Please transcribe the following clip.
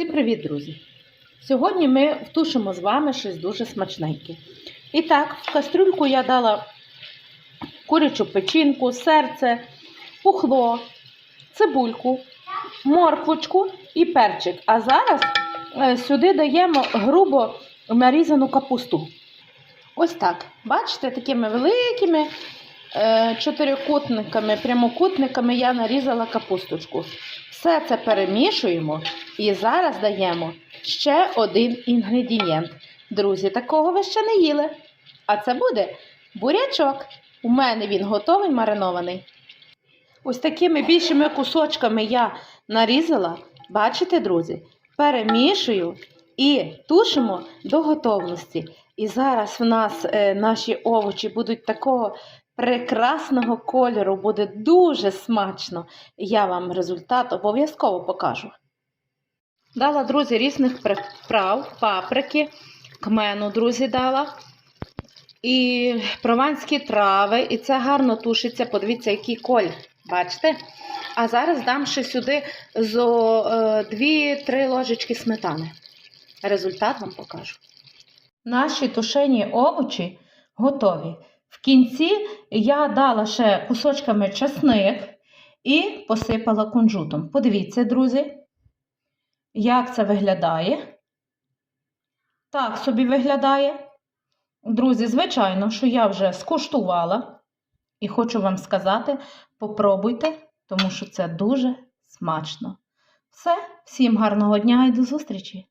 Всім привіт, друзі! Сьогодні ми втушимо з вами щось дуже смачненьке. І так, в кастрюльку я дала курячу печінку, серце, пухло, цибульку, морквочку і перчик. А зараз е, сюди даємо грубо нарізану капусту. Ось так. Бачите, такими великими е, чотирикутниками, прямокутниками я нарізала капусточку. Все це перемішуємо і зараз даємо ще один інгредієнт. Друзі, такого ви ще не їли. А це буде бурячок. У мене він готовий маринований. Ось такими більшими кусочками я нарізала. Бачите, друзі? Перемішую і тушимо до готовності. І зараз в нас е, наші овочі будуть такого прекрасного кольору, буде дуже смачно. Я вам результат обов'язково покажу. Дала, друзі, різних приправ, паприки, кмену, друзі, дала. І прованські трави. І це гарно тушиться. Подивіться, який колір. Бачите? А зараз дам ще сюди зо 2-3 ложечки сметани. Результат вам покажу. Наші тушені овочі готові. В кінці я дала ще кусочками часник і посипала кунжутом. Подивіться, друзі, як це виглядає. Так собі виглядає. Друзі, звичайно, що я вже скуштувала і хочу вам сказати: попробуйте, тому що це дуже смачно. Все, всім гарного дня і до зустрічі!